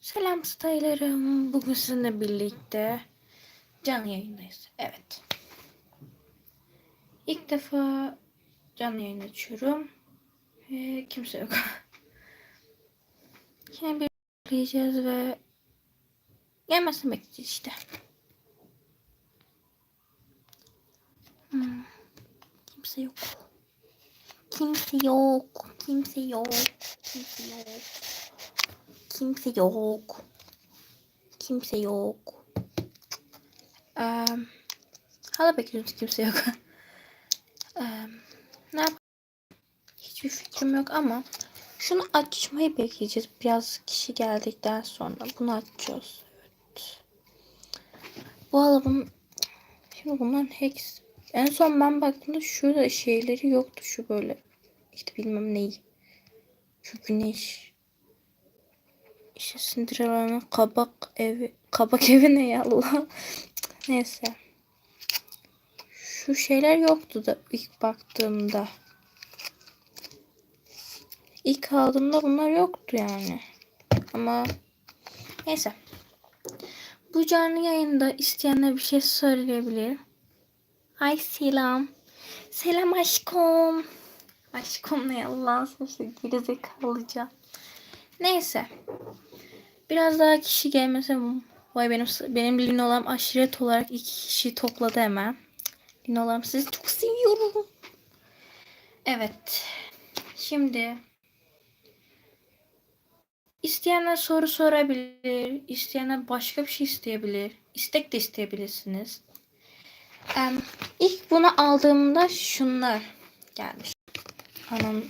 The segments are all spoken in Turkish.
Selam stylerım. Bugün sizinle birlikte canlı yayındayız. Evet. İlk defa canlı yayın açıyorum. Ve kimse yok. Yine bir bekleyeceğiz ve gelmesini bekleyeceğiz işte. Hmm. Kimse yok. Kimse yok. Kimse yok. Kimse yok. Kimse yok. Kimse yok. Ee, hala bekliyoruz kimse yok. Ee, ne? Hiçbir fikrim yok ama şunu açmayı bekleyeceğiz. Biraz kişi geldikten sonra bunu açacağız. Evet. Bu albüm şimdi bunların hex en son ben baktığımda şurada şeyleri yoktu şu böyle işte bilmem neyi. Şu güneş işte Cinderella'nın kabak evi. Kabak evi ne ya Allah. Neyse. Şu şeyler yoktu da ilk baktığımda. İlk aldığımda bunlar yoktu yani. Ama neyse. Bu canlı yayında isteyenler bir şey söyleyebilir. Ay selam. Selam aşkım. Aşkım ne Allah'ın sesi gerizekalıca. Neyse. Biraz daha kişi gelmese vay benim benim Linolam aşiret olarak iki kişi topladı hemen. Linolam sizi çok seviyorum. Evet. Şimdi isteyenler soru sorabilir. isteyenler başka bir şey isteyebilir. İstek de isteyebilirsiniz. Ee, ilk bunu aldığımda şunlar gelmiş. Anam,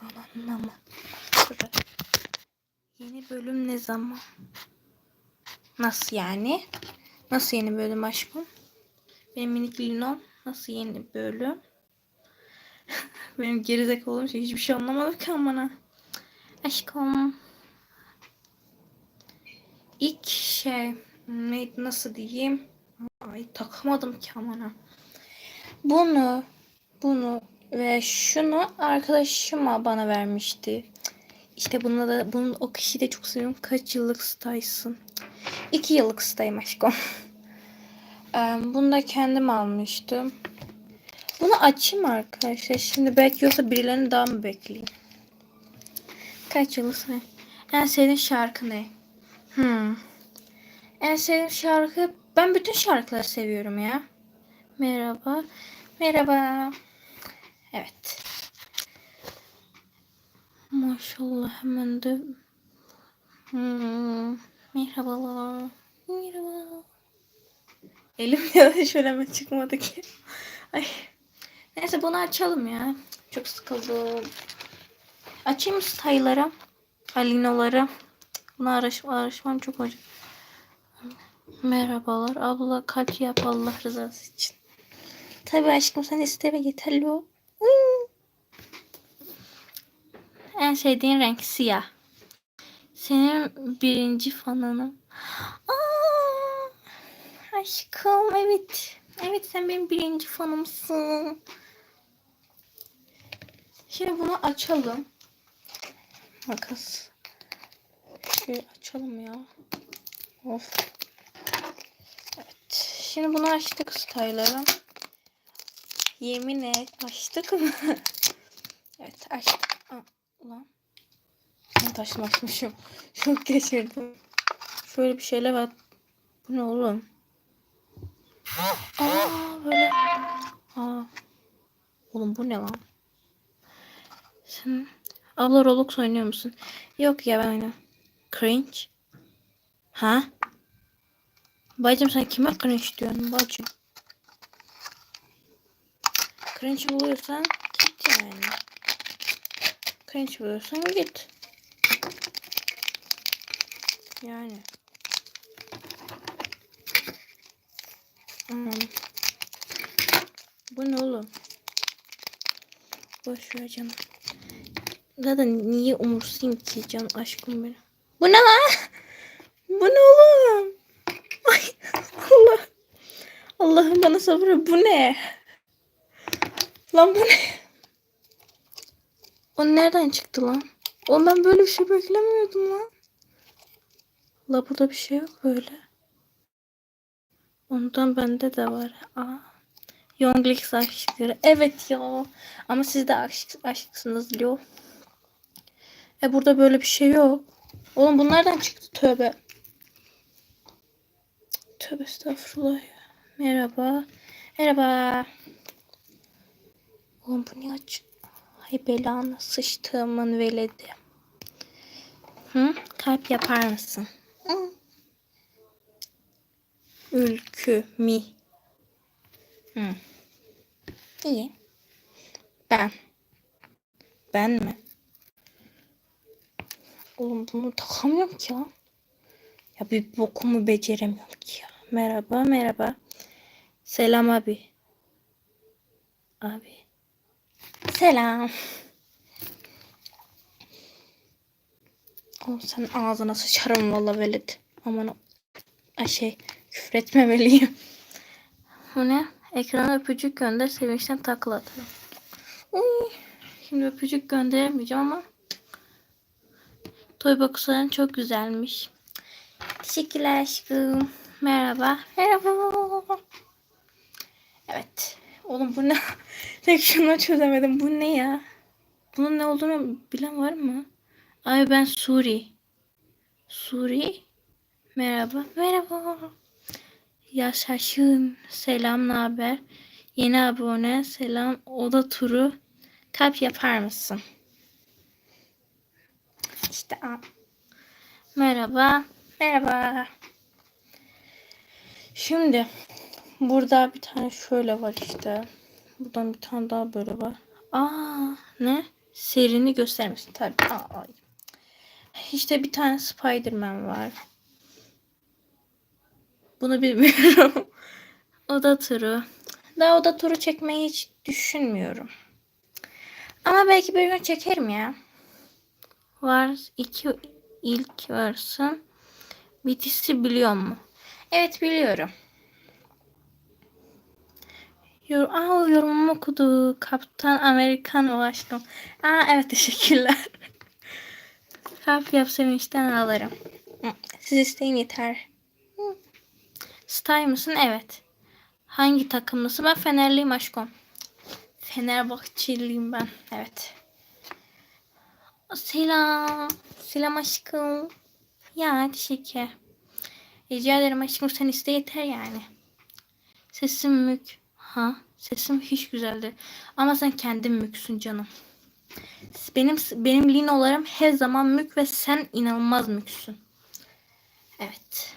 anam, anam. Şurada. Yeni bölüm ne zaman? Nasıl yani? Nasıl yeni bölüm aşkım? Benim minik Linom. Nasıl yeni bölüm? Benim gerizekalı olduğum şey hiçbir şey anlamadık amına. Aşkım. İlk şey ne, nasıl diyeyim? Ay takamadım ki amına. Bunu bunu ve şunu arkadaşıma bana vermişti. İşte bununla da bunun o kişiyi de çok seviyorum. Kaç yıllık staysın? İki yıllık stayım aşkım. Bunu da kendim almıştım. Bunu açayım arkadaşlar. Şimdi belki yoksa birilerini daha mı bekleyeyim? Kaç yıllık ne? En sevdiğin şarkı ne? Hmm. En sevdiğim şarkı ben bütün şarkıları seviyorum ya. Merhaba. Merhaba. Evet. Maşallah hemen de hmm, merhabalar. Merhaba. Elim ya şöyle mi çıkmadı ki. Ay. Neyse bunu açalım ya. Çok sıkıldım. Açayım mı style'lara? Alinolara. Bunu araşma, araşmam çok acı. Merhabalar. Abla kalp yap Allah rızası için. Tabii aşkım sen isteme yeterli o. Hmm. En sevdiğin renk siyah. Senin birinci fanınım. Aa, aşkım evet. Evet sen benim birinci fanımsın. Şimdi bunu açalım. Makas. Şöyle açalım ya. Of. Evet. Şimdi bunu açtık style'lara. Yemin et açtık mı? evet açtık. Ulan. Ben taşlaşmışım. Çok geçirdim. Şöyle bir şeyler var. Bu ne oğlum? Aa böyle. Aa. Oğlum bu ne lan? Sen abla Roblox oynuyor musun? Yok ya ben oynamam. Cringe. Ha? Bacım sen kime cringe diyorsun bacım? Cringe buluyorsan git yani. Cringe buluyorsan git. Yani. Hmm. Bu ne oğlum? Boş ver canım. Zaten niye umursayım ki can aşkım benim. Bu ne lan? Bu ne oğlum? Ay Allah. Allah'ım bana sabır. Bu ne? Lan bu ne? O nereden çıktı lan? Ben böyle bir şey beklemiyordum lan. La burada bir şey yok böyle. Ondan bende de var. Aa. Younglix aşkları. Evet ya. Ama siz de aşk, aşıksınız Leo. E burada böyle bir şey yok. Oğlum bunlardan çıktı tövbe. Tövbe estağfurullah. Merhaba. Merhaba. Oğlum bu niye aç? Hay belanı sıçtığımın veledi. Hı? Kalp yapar mısın? Hı. Ülkü mi? Hı. İyi. Ben. Ben mi? Oğlum bunu takamıyorum ki ya. Ya bir bokumu beceremiyorum ki ya. Merhaba merhaba. Selam abi. Abi. Selam. Oğlum sen ağzına sıçarım valla velet. Aman Ay şey küfretmemeliyim. Bu ne? Ekrana öpücük gönder sevinçten takla atarım. Uy. Şimdi öpücük gönderemeyeceğim ama Toy boxların çok güzelmiş. Teşekkürler aşkım. Merhaba. Merhaba. Evet. Oğlum bu ne? Tek şunu çözemedim. Bu ne ya? Bunun ne olduğunu bilen var mı? Ay ben Suri. Suri. Merhaba. Merhaba. Yaşasın. Selam, ne haber? Yeni abone. Selam. Oda turu. Kalp yapar mısın? İşte a- Merhaba. Merhaba. Şimdi burada bir tane şöyle var işte. Buradan bir tane daha böyle var. Aa ne? Serini göstermesin tabii. Aa, ay. İşte bir tane Spider-Man var. Bunu bilmiyorum. oda turu. Daha oda turu çekmeyi hiç düşünmüyorum. Ama belki bir gün çekerim ya. Var iki ilk varsın. Bitişi biliyor mu? Evet biliyorum. Yor Aa, yorumumu okudu. Kaptan Amerikan o aşkım. Aa evet teşekkürler. Kalp yap sevinçten ağlarım. Siz isteyin yeter. Stay mısın? Evet. Hangi takımlısın? Ben Fenerliyim aşkım. Fenerbahçeliyim ben. Evet. Selam. Selam aşkım. Ya teşekkür. Rica ederim aşkım sen iste yeter yani. Sesim mük. Ha sesim hiç güzeldi. Ama sen kendin müksün canım. Benim benim linolarım her zaman mük ve sen inanılmaz müksün. Evet.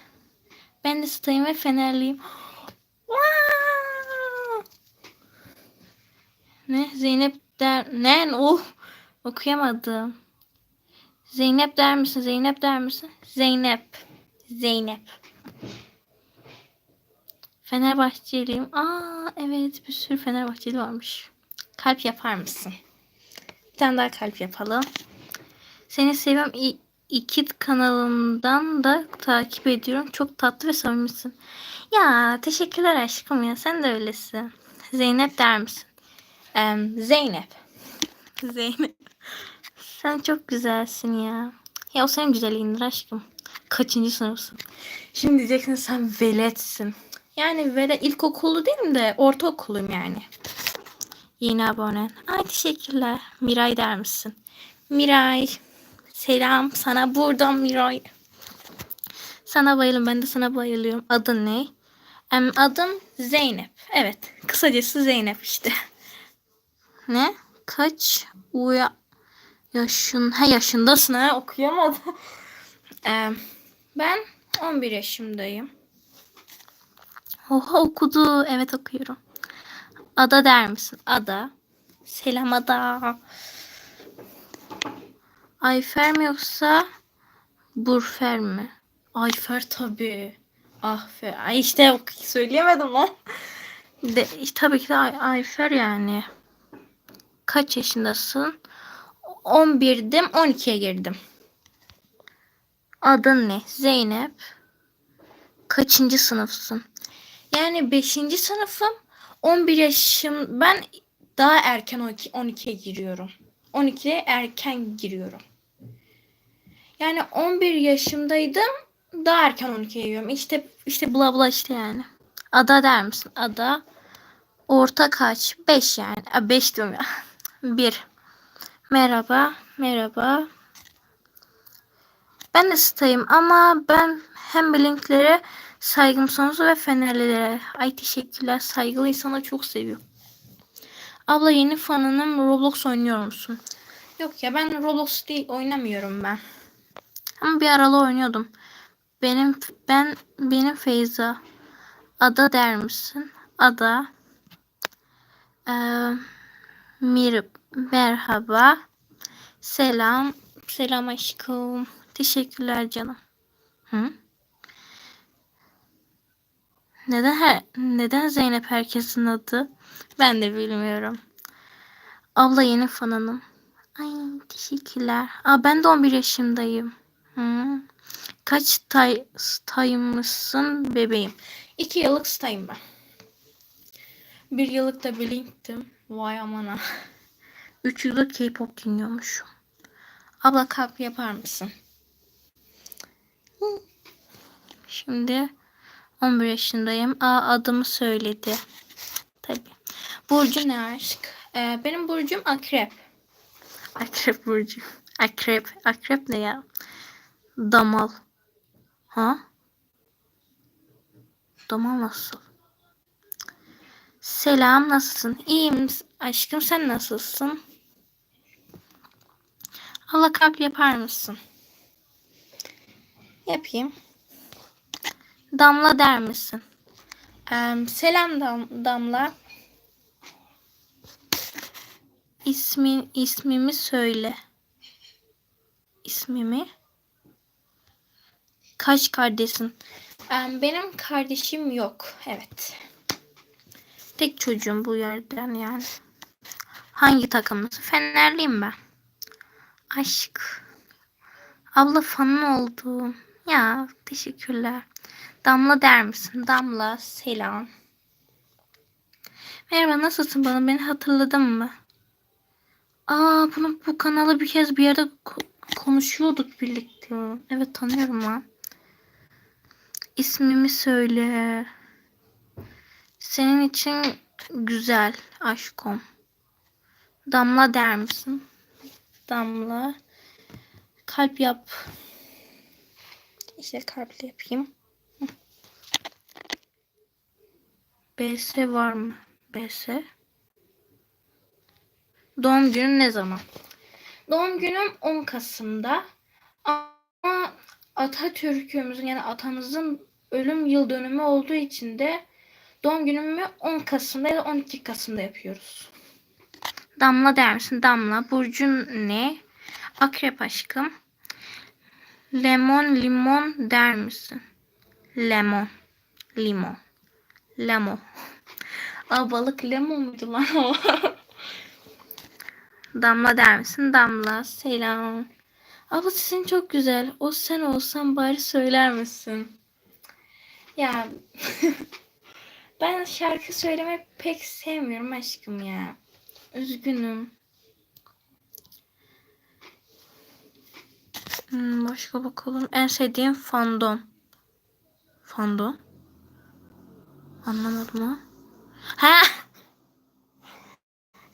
Ben de stayım ve fenerliyim. ne? Zeynep der... Ne? Oh! Okuyamadım. Zeynep der misin? Zeynep der misin? Zeynep. Zeynep. Fenerbahçeliyim. Aa evet bir sürü Fenerbahçeli varmış. Kalp yapar mısın? Bir tane daha kalp yapalım. Seni seviyorum. İ- İki kanalından da takip ediyorum. Çok tatlı ve samimisin. Ya teşekkürler aşkım ya. Sen de öylesin. Zeynep der misin? Em, Zeynep. Zeynep. Sen çok güzelsin ya. Ya o senin güzelliğindir aşkım. Kaçıncı sınıfsın? Şimdi diyeceksin sen veletsin. Yani velet ilkokulu değil mi de ortaokulum yani. Yeni abone. Ay teşekkürler. Miray der misin? Miray. Selam sana buradan Miray. Sana bayılım. Ben de sana bayılıyorum. Adın ne? Em, adım Zeynep. Evet. Kısacası Zeynep işte. Ne? Kaç uya yaşın ha yaşındasın ha okuyamadım. Ee, ben 11 yaşındayım. Oha okudu. Evet okuyorum. Ada der misin? Ada. Selam Ada. Ayfer mi yoksa Burfer mi? Ayfer tabii. Ah fe. Ay işte söyleyemedim lan. De, tabii ki de Ay- Ayfer yani. Kaç yaşındasın? 11'dim 12'ye girdim. Adın ne? Zeynep. Kaçıncı sınıfsın? Yani 5. sınıfım. 11 yaşım. Ben daha erken 12 12'ye giriyorum. 12'ye erken giriyorum. Yani 11 yaşımdaydım. daha erken 12'ye yiyorum. İşte işte bla bla işte yani. Ada der misin? Ada. Orta kaç? 5 yani. 5 diyorum ya. 1. Merhaba. Merhaba. Ben de stayım ama ben hem Blink'lere saygım sonsuz ve Fenerlilere. Ay teşekkürler. Saygılı insana çok seviyorum. Abla yeni fanınım Roblox oynuyor musun? Yok ya ben Roblox değil oynamıyorum ben. Ama bir aralı oynuyordum. Benim ben benim Feyza. Ada der misin? Ada. Ee, mir merhaba. Selam. Selam aşkım. Teşekkürler canım. Hı? Neden her, neden Zeynep herkesin adı? Ben de bilmiyorum. Abla yeni fanınım. Ay teşekkürler. Aa, ben de 11 yaşındayım. Hı. Kaç tay staymışsın bebeğim? 2 yıllık stayım ben. Bir yıllık da Blink'tim. Vay amana. 3 yıllık K-pop dinliyormuşum. Abla kalp yapar mısın? Şimdi 11 yaşındayım. Aa adımı söyledi. Tabii. Burcu ne aşk? Ee, benim burcum akrep. Akrep burcu. Akrep. Akrep ne ya? Damal. Ha? Damal nasıl? Selam nasılsın? İyiyim aşkım sen nasılsın? Allah kalp yapar mısın? Yapayım. Damla der misin? Ee, selam Dam Damla. İsmin ismimi söyle. İsmimi? Kaç kardeşin? Ee, benim kardeşim yok. Evet. Tek çocuğum bu yerden yani. Hangi takımlısın? Fenerliyim ben. Aşk. Abla fanın oldum. Ya teşekkürler. Damla der misin? Damla selam. Merhaba nasılsın bana beni hatırladın mı? Aa bunu bu kanala bir kez bir yerde ko- konuşuyorduk birlikte. Evet tanıyorum lan. İsmimi söyle. Senin için güzel aşkım. Damla der misin? Damla. Kalp yap. İşte kalple yapayım. BS var mı? BS. Doğum günün ne zaman? Doğum günüm 10 Kasım'da. Ama Atatürk'ümüzün yani atamızın ölüm yıl dönümü olduğu için de doğum günümü 10 Kasım'da ya da 12 Kasım'da yapıyoruz. Damla der misin? Damla. Burcun ne? Akrep aşkım. Lemon limon der misin? Lemon. Limon. Lemon. Aa balık lemon muydu lan o? Damla der misin? Damla. Selam. Abla sesin çok güzel. O sen olsan bari söyler misin? Ya ben şarkı söylemeyi pek sevmiyorum aşkım ya. Üzgünüm. Hmm, başka bakalım. En sevdiğim fandom. Fandom? Anlamadım ha. Ha!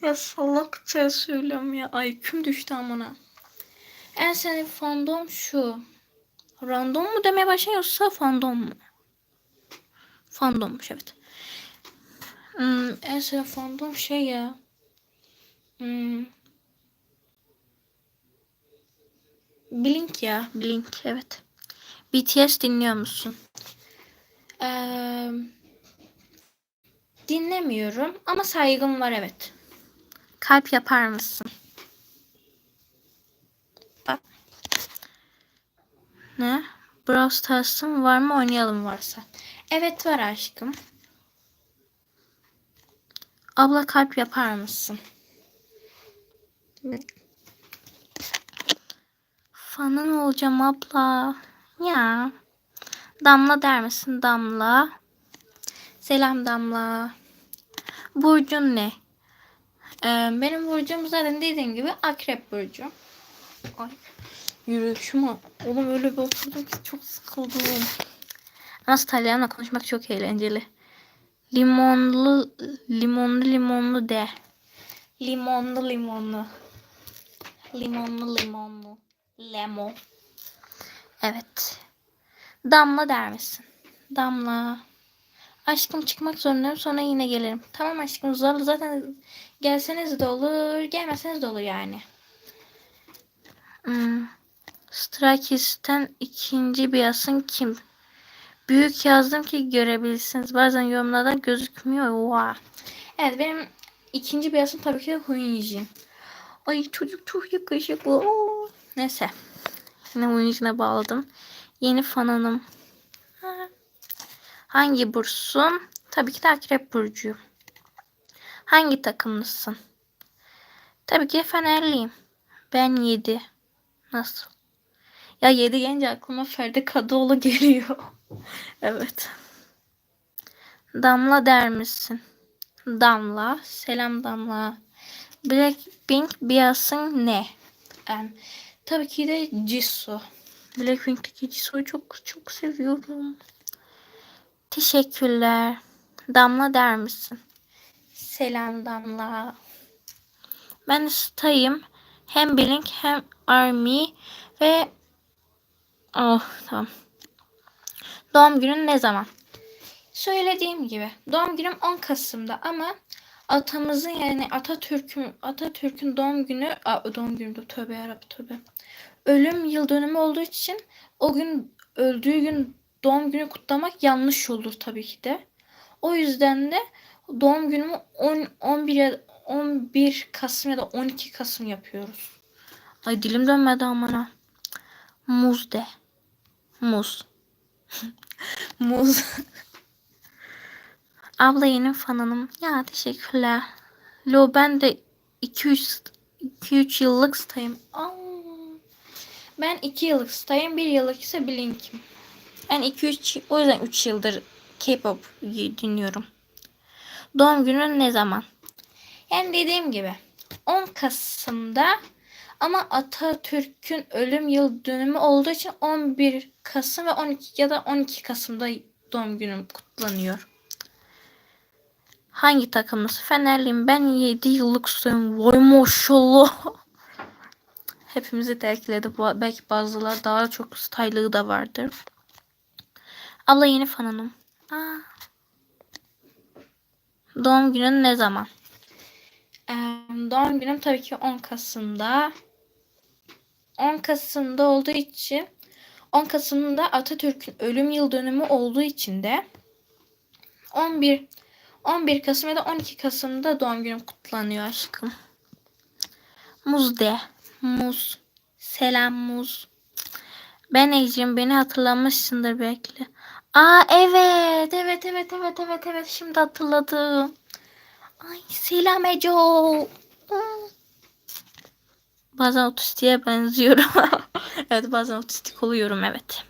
Ya salakça söylüyorum ya. IQ'm düştü amına. En sevdiğim fandom şu. Random mu demeye başlıyorsa fandom mu? Fandommuş evet. Hmm, en sevdiğim fandom şey ya. Hmm. Blink ya. Blink evet. BTS dinliyor musun? Ee, dinlemiyorum ama saygım var evet. Kalp yapar mısın? Bak. Ne? Brawl Stars'ın var mı oynayalım varsa. Evet var aşkım. Abla kalp yapar mısın? Fanın olacağım abla. Ya. Damla der misin? Damla. Selam Damla. Burcun ne? Ee, benim burcum zaten dediğim gibi akrep burcu. Ay. yürüyüşüm oğlum öyle bir oturdum ki çok sıkıldım. Ama İtalyanla konuşmak çok eğlenceli. Limonlu limonlu limonlu de. Limonlu limonlu. Limonlu limonlu. Lemon. Evet. Damla der misin? Damla. Aşkım çıkmak zorundayım sonra yine gelirim. Tamam aşkım zorla zaten gelseniz de olur gelmeseniz de olur yani. Hmm. Strakis'ten ikinci bir yazın kim? Büyük yazdım ki görebilirsiniz. Bazen yorumlarda gözükmüyor. Oha. Evet benim ikinci bir yazım tabii ki de Hunyijin. Ay çocuk çok yakışıklı. Oo. Neyse. Yine Hunyijin'e bağladım. Yeni fananım. Ha. Hangi bursun? Tabii ki de Akrep Burcu. Hangi takımlısın? Tabii ki Fenerliyim. Ben 7. Nasıl? Ya 7 gelince aklıma Ferdi Kadıoğlu geliyor. evet. Damla der misin? Damla. Selam Damla. Blackpink Beyonce'ın ne? Em, tabii ki de Jisoo. Blackpink'teki Jisoo'yu çok çok seviyorum. Teşekkürler. Damla der misin? Selam Damla. Ben Stay'ım. Hem Blink hem Army ve Oh tamam. Doğum günün ne zaman? Söylediğim gibi doğum günüm 10 Kasım'da ama atamızın yani Atatürk'ün Atatürk'ün doğum günü Aa, doğum günü tövbe yarabbim tövbe. Ölüm yıl dönümü olduğu için o gün öldüğü gün doğum günü kutlamak yanlış olur tabii ki de. O yüzden de doğum günümü 10 11 ya 11 Kasım ya da 12 Kasım yapıyoruz. Ay dilim dönmedi amına. Muz de. Muz. Muz. Abla yeni fanınım. Ya teşekkürler. Lo ben de 2-3 2-3 yıllık stayım. Aa. Ben 2 yıllık stayım. 1 yıllık ise Blink'im. Ben 2-3 o yüzden 3 yıldır K-pop dinliyorum. Doğum günün ne zaman? Yani dediğim gibi 10 Kasım'da ama Atatürk'ün ölüm yıl dönümü olduğu için 11 Kasım ve 12 ya da 12 Kasım'da doğum günüm kutlanıyor. Hangi takımlısı? Fenerliyim. Ben 7 yıllık suyum. Vay maşallah. Hepimizi terkledi. Belki bazıları daha çok style'ı da vardır. Abla yeni fanınım. Aa. Doğum günün ne zaman? Ee, doğum günüm tabii ki 10 Kasım'da. 10 Kasım'da olduğu için 10 Kasım'da Atatürk'ün ölüm yıl dönümü olduğu için de 11 11 Kasım ya da 12 Kasım'da doğum günüm kutlanıyor aşkım. Muz de. Muz. Selam muz. Ben Ecrin beni hatırlamışsındır belki. Aa evet. Evet evet evet evet evet şimdi hatırladım. Ay selam Eco. Bazen otistiğe benziyorum. evet bazen otistik oluyorum evet.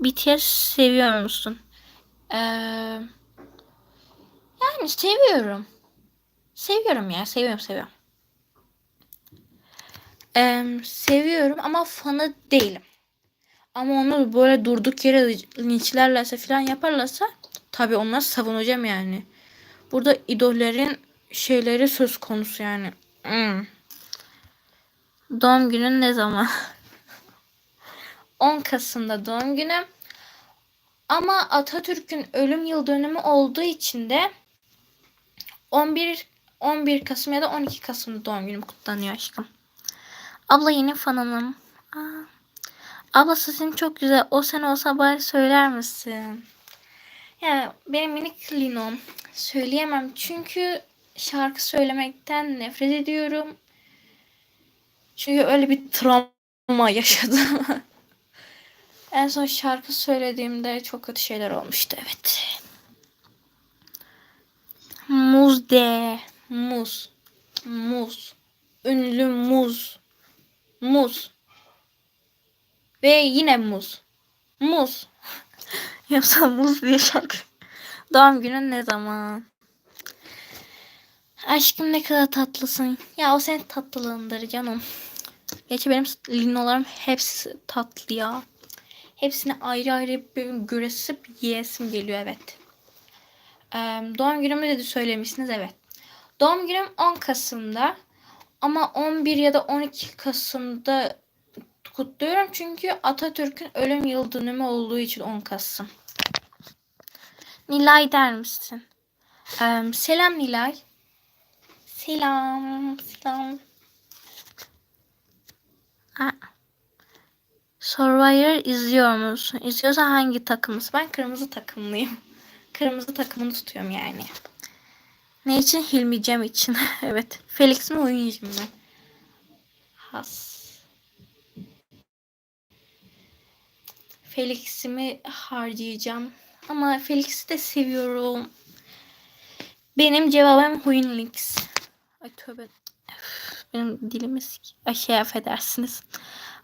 BTS seviyor musun? Ee, yani seviyorum. Seviyorum ya seviyorum seviyorum. Ee, seviyorum ama fanı değilim. Ama onu böyle durduk yere linçlerlerse falan yaparlarsa tabii onları savunacağım yani. Burada idollerin şeyleri söz konusu yani. Hmm. Doğum günün ne zaman? 10 Kasım'da doğum günüm. Ama Atatürk'ün ölüm yıl dönümü olduğu için de 11 11 Kasım ya da 12 Kasım'da doğum günüm kutlanıyor aşkım. Abla yeni fanınım. Aa. Abla sesin çok güzel. O sen olsa bari söyler misin? Ya benim minik Linom. Söyleyemem çünkü şarkı söylemekten nefret ediyorum. Çünkü öyle bir travma yaşadım. en son şarkı söylediğimde çok kötü şeyler olmuştu evet. Muz de. Muz. Muz. Ünlü muz. Muz. Ve yine muz. Muz. Yoksa muz bir şarkı. Doğum günün ne zaman? Aşkım ne kadar tatlısın. Ya o senin tatlılığındır canım. Gerçi benim linolarım hepsi tatlı ya. Hepsini ayrı ayrı bir göresip yiyesim geliyor evet. Ee, doğum günümü de söylemişsiniz evet. Doğum günüm 10 Kasım'da. Ama 11 ya da 12 Kasım'da kutluyorum. Çünkü Atatürk'ün ölüm yıl dönümü olduğu için 10 Kasım. Nilay der misin? Ee, selam Nilay. Selam. Selam. Aa. Survivor izliyor musun? İzliyorsa hangi takımız? Ben kırmızı takımlıyım. Kırmızı takımını tutuyorum yani. Ne için? Hilmi Cem için. evet. Felix'in oyuncuyum ben. Has. Felix'imi harcayacağım. Ama Felix'i de seviyorum. Benim cevabım Huyun Links. Ay tövbe. Benim dilimi Ay şey affedersiniz.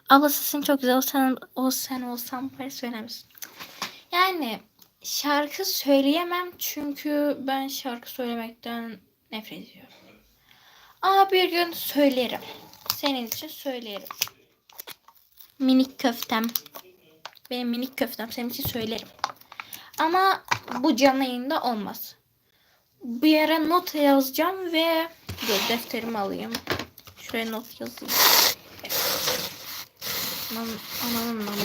Abla sesin çok güzel. O sen, o sen olsan bari? Yani şarkı söyleyemem çünkü ben şarkı söylemekten nefret ediyorum. Ama bir gün söylerim. Senin için söylerim. Minik köftem. Benim minik köftem senin için söylerim. Ama bu canlı yayında olmaz. Bir yere not yazacağım ve dur defterimi alayım. Şuraya not yazayım. Anam, ananın namı.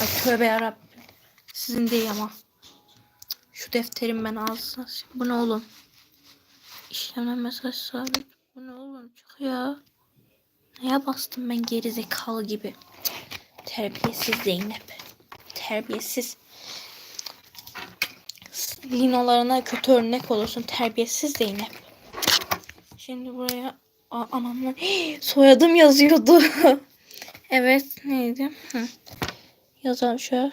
Ay tövbe yarabbim. Sizin değil ama. Şu defterim ben alsın. Bu ne oğlum? İşleme mesaj sabit. Bu ne oğlum? Çık ya. Neye bastım ben geri zekalı gibi. Terbiyesiz Zeynep. Terbiyesiz. Linolarına kötü örnek olursun. Terbiyesiz Zeynep. Şimdi buraya Aa, anamla soyadım yazıyordu. evet neydi? Hı. Yazalım şöyle.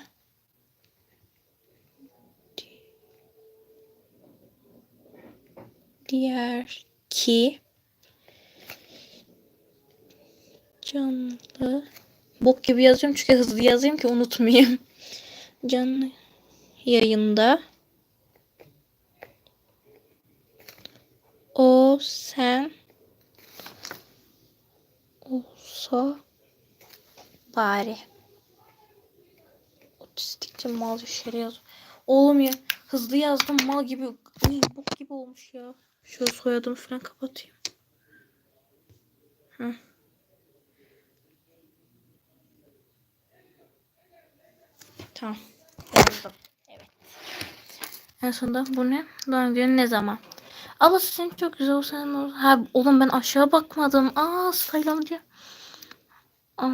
Diğer ki canlı bok gibi yazıyorum çünkü hızlı yazayım ki unutmayayım. Canlı yayında o sen olsa bari. Otistikçe mal işleri yaz. Oğlum ya hızlı yazdım mal gibi. Uy, bok gibi olmuş ya. Şöyle soyadımı falan kapatayım. Hı. Tamam. En sonunda bu ne? Doğum günü ne zaman? Abla sesin çok güzel olsan. Ha oğlum ben aşağı bakmadım. Aa sayılamcı. Aa,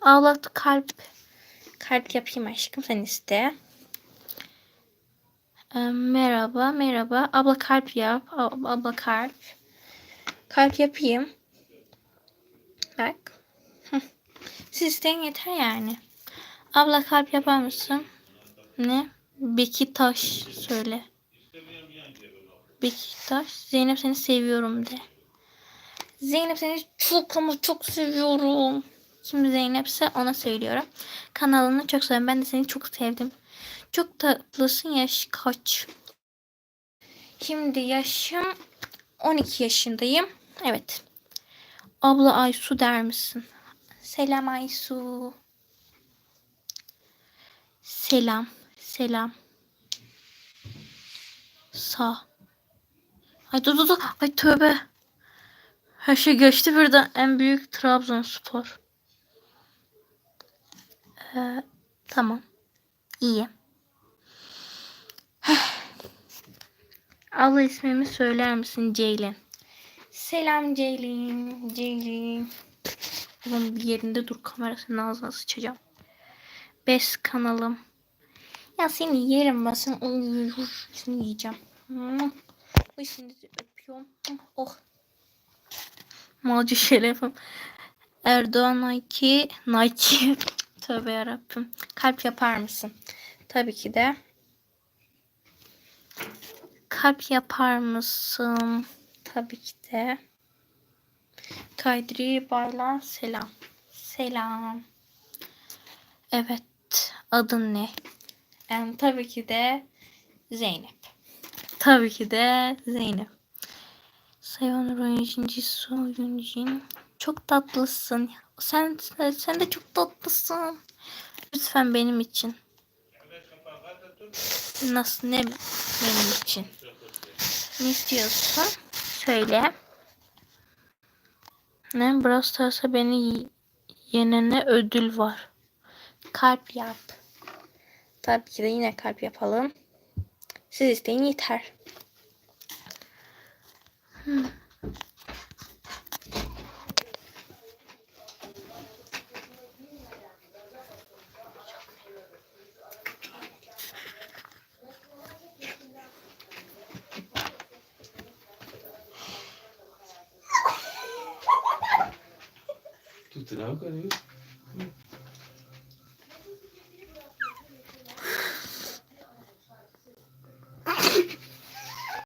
ağlattı kalp. Kalp yapayım aşkım sen iste. Ee, merhaba merhaba. Abla kalp yap. Ab- Abla kalp. Kalp yapayım. Bak. Siz isteyin yeter yani. Abla kalp yapar mısın? Ne? Bekitaş söyle. Bekitaş. Zeynep seni seviyorum de. Zeynep seni çok ama çok seviyorum. Şimdi Zeynep'se ona söylüyorum. Kanalını çok seviyorum. Ben de seni çok sevdim. Çok tatlısın. Yaş kaç? Şimdi yaşım 12 yaşındayım. Evet. Abla Aysu der misin? Selam Aysu. Selam. Selam. Sağ. Ay dur dur dur. Ay tövbe. Her şey geçti birden. En büyük Trabzonspor. Ee, tamam. İyi. Abla ismimi söyler misin Ceylin? Selam Ceylin. Ceylin. Oğlum bir yerinde dur kamerasının ağzına sıçacağım. Bes kanalım. Ya seni yerim ben sen. Seni yiyeceğim. Seni de öpüyorum. Oh. Malcı şerefim. Erdoğan Nike. Nike. Tövbe yarabbim. Kalp yapar mısın? Tabii ki de. Kalp yapar mısın? Tabii ki de. Kadri Baylan selam. Selam. Evet. Adın ne? Em, tabii ki de Zeynep. Tabii ki de Zeynep. Sayın oyuncun Jisoo. Çok tatlısın. Sen, sen, sen de çok tatlısın. Lütfen benim için. Nasıl ne benim için? Ne istiyorsun? Söyle. Ne? Brawl Stars'a beni yenene ödül var. Kalp yap. Tabii ki de yine kalp yapalım. Siz isteyin yeter. Hmm.